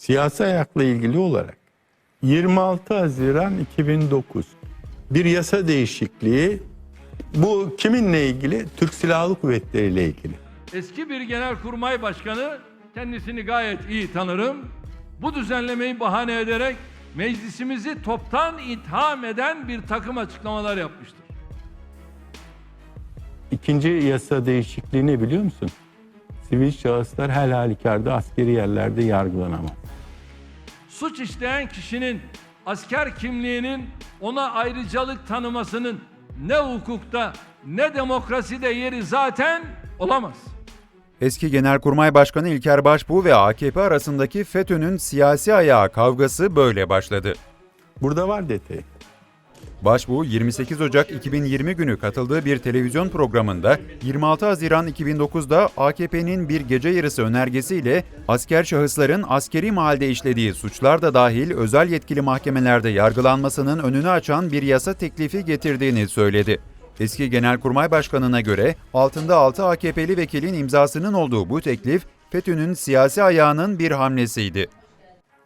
siyasi ayakla ilgili olarak 26 Haziran 2009 bir yasa değişikliği bu kiminle ilgili? Türk Silahlı Kuvvetleri ile ilgili. Eski bir genelkurmay başkanı kendisini gayet iyi tanırım. Bu düzenlemeyi bahane ederek meclisimizi toptan itham eden bir takım açıklamalar yapmıştır. İkinci yasa değişikliği ne biliyor musun? Sivil şahıslar her halükarda askeri yerlerde yargılanamaz. Suç işleyen kişinin asker kimliğinin ona ayrıcalık tanımasının ne hukukta ne demokraside yeri zaten olamaz. Eski Genelkurmay Başkanı İlker Başbuğ ve AKP arasındaki FETÖ'nün siyasi ayağı kavgası böyle başladı. Burada var detayı. Başbuğ 28 Ocak 2020 günü katıldığı bir televizyon programında 26 Haziran 2009'da AKP'nin bir gece yarısı önergesiyle asker şahısların askeri mahalde işlediği suçlar da dahil özel yetkili mahkemelerde yargılanmasının önünü açan bir yasa teklifi getirdiğini söyledi. Eski Genelkurmay Başkanı'na göre altında 6 AKP'li vekilin imzasının olduğu bu teklif FETÖ'nün siyasi ayağının bir hamlesiydi.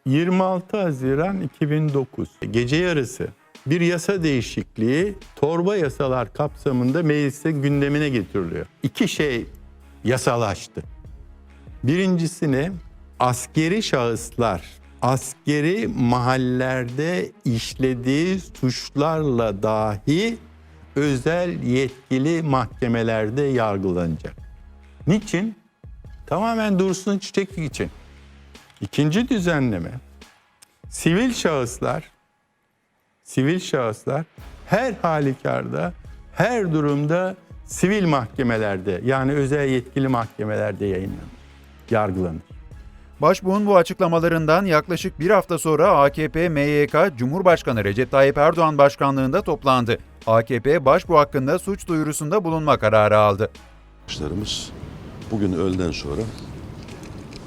26 Haziran 2009 gece yarısı bir yasa değişikliği torba yasalar kapsamında mecliste gündemine getiriliyor. İki şey yasalaştı. Birincisi ne? Askeri şahıslar askeri mahallerde işlediği suçlarla dahi özel yetkili mahkemelerde yargılanacak. Niçin? Tamamen Dursun Çiçek için. İkinci düzenleme sivil şahıslar sivil şahıslar her halükarda her durumda sivil mahkemelerde yani özel yetkili mahkemelerde yayınlanır, yargılanır. Başbuğ'un bu açıklamalarından yaklaşık bir hafta sonra AKP MYK Cumhurbaşkanı Recep Tayyip Erdoğan başkanlığında toplandı. AKP Başbuğ hakkında suç duyurusunda bulunma kararı aldı. Arkadaşlarımız bugün öğleden sonra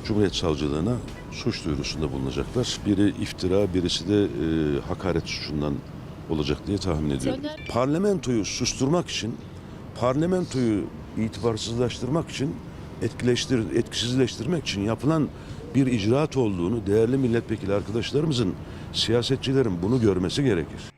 Cumhuriyet Savcılığına suç duyurusunda bulunacaklar. Biri iftira, birisi de e, hakaret suçundan olacak diye tahmin ediyorum. Parlamentoyu susturmak için, parlamentoyu itibarsızlaştırmak için, etkileştir, etkisizleştirmek için yapılan bir icraat olduğunu değerli milletvekili arkadaşlarımızın, siyasetçilerin bunu görmesi gerekir.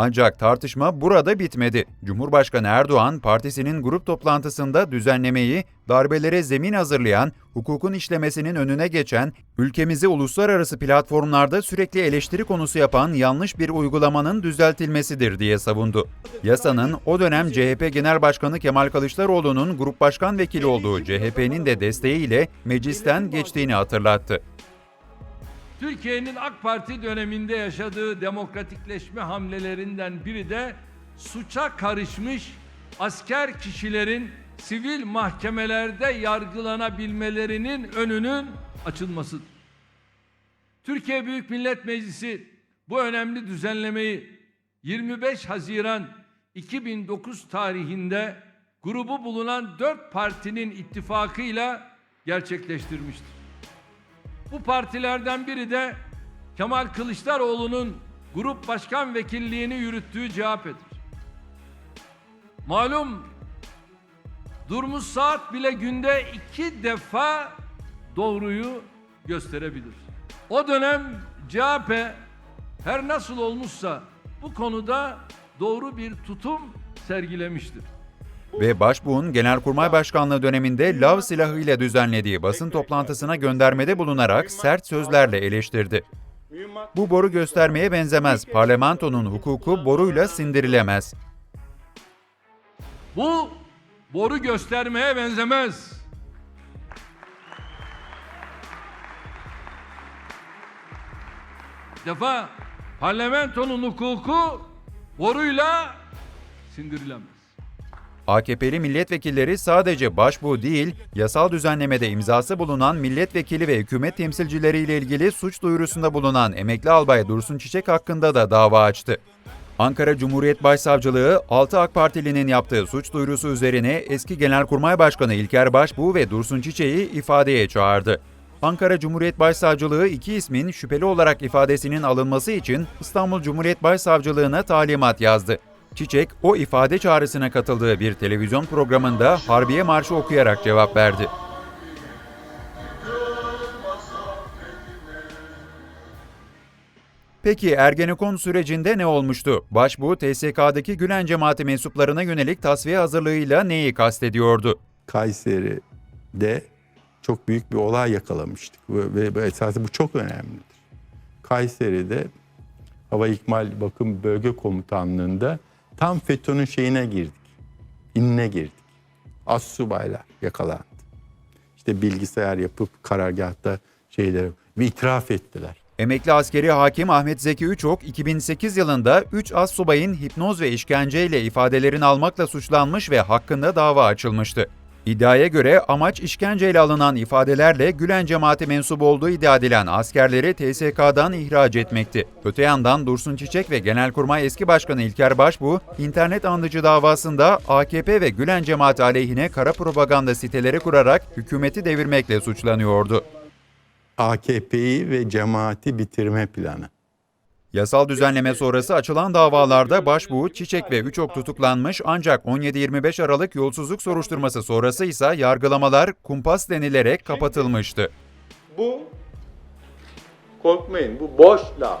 Ancak tartışma burada bitmedi. Cumhurbaşkanı Erdoğan partisinin grup toplantısında düzenlemeyi darbelere zemin hazırlayan, hukukun işlemesinin önüne geçen, ülkemizi uluslararası platformlarda sürekli eleştiri konusu yapan yanlış bir uygulamanın düzeltilmesidir diye savundu. Yasanın o dönem CHP Genel Başkanı Kemal Kılıçdaroğlu'nun grup başkan vekili olduğu CHP'nin de desteğiyle meclisten geçtiğini hatırlattı. Türkiye'nin AK Parti döneminde yaşadığı demokratikleşme hamlelerinden biri de suça karışmış asker kişilerin sivil mahkemelerde yargılanabilmelerinin önünün açılmasıdır. Türkiye Büyük Millet Meclisi bu önemli düzenlemeyi 25 Haziran 2009 tarihinde grubu bulunan dört partinin ittifakıyla gerçekleştirmiştir. Bu partilerden biri de Kemal Kılıçdaroğlu'nun grup başkan vekilliğini yürüttüğü CHP'dir. Malum Durmuş Saat bile günde iki defa doğruyu gösterebilir. O dönem CHP her nasıl olmuşsa bu konuda doğru bir tutum sergilemiştir. Ve Başbuğ'un Genelkurmay Başkanlığı döneminde lav silahıyla düzenlediği basın toplantısına göndermede bulunarak sert sözlerle eleştirdi. Bu boru göstermeye benzemez. Parlamentonun hukuku boruyla sindirilemez. Bu boru göstermeye benzemez. Defa parlamentonun hukuku boruyla sindirilemez. AKP'li milletvekilleri sadece başbuğ değil, yasal düzenlemede imzası bulunan milletvekili ve hükümet temsilcileriyle ilgili suç duyurusunda bulunan emekli albay Dursun Çiçek hakkında da dava açtı. Ankara Cumhuriyet Başsavcılığı 6 AK Partilinin yaptığı suç duyurusu üzerine eski Genelkurmay Başkanı İlker Başbuğ ve Dursun Çiçek'i ifadeye çağırdı. Ankara Cumhuriyet Başsavcılığı iki ismin şüpheli olarak ifadesinin alınması için İstanbul Cumhuriyet Başsavcılığına talimat yazdı. Çiçek, o ifade çağrısına katıldığı bir televizyon programında Harbiye Marşı okuyarak cevap verdi. Peki Ergenekon sürecinde ne olmuştu? Başbuğ TSK'daki Gülen cemaati mensuplarına yönelik tasfiye hazırlığıyla neyi kastediyordu? Kayseri'de çok büyük bir olay yakalamıştık ve, ve, esasında bu çok önemlidir. Kayseri'de Hava İkmal Bakım Bölge Komutanlığı'nda tam FETÖ'nün şeyine girdik. İnine girdik. Az subaylar yakalandı. İşte bilgisayar yapıp karargahta şeyleri ve itiraf ettiler. Emekli askeri hakim Ahmet Zeki Üçok, 2008 yılında 3 as subayın hipnoz ve işkenceyle ifadelerini almakla suçlanmış ve hakkında dava açılmıştı. İddiaya göre amaç işkenceyle alınan ifadelerle Gülen cemaati mensubu olduğu iddia edilen askerleri TSK'dan ihraç etmekti. Öte yandan Dursun Çiçek ve Genelkurmay eski başkanı İlker Başbuğ, internet andıcı davasında AKP ve Gülen cemaati aleyhine kara propaganda siteleri kurarak hükümeti devirmekle suçlanıyordu. AKP'yi ve cemaati bitirme planı. Yasal düzenleme sonrası açılan davalarda Başbuğ, Çiçek ve Üçok tutuklanmış ancak 17-25 Aralık yolsuzluk soruşturması sonrası ise yargılamalar kumpas denilerek kapatılmıştı. Bu korkmayın bu boş laf.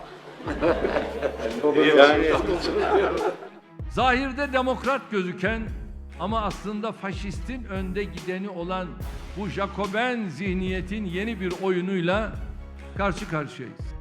yani Zahirde demokrat gözüken ama aslında faşistin önde gideni olan bu Jacoben zihniyetin yeni bir oyunuyla karşı karşıyayız.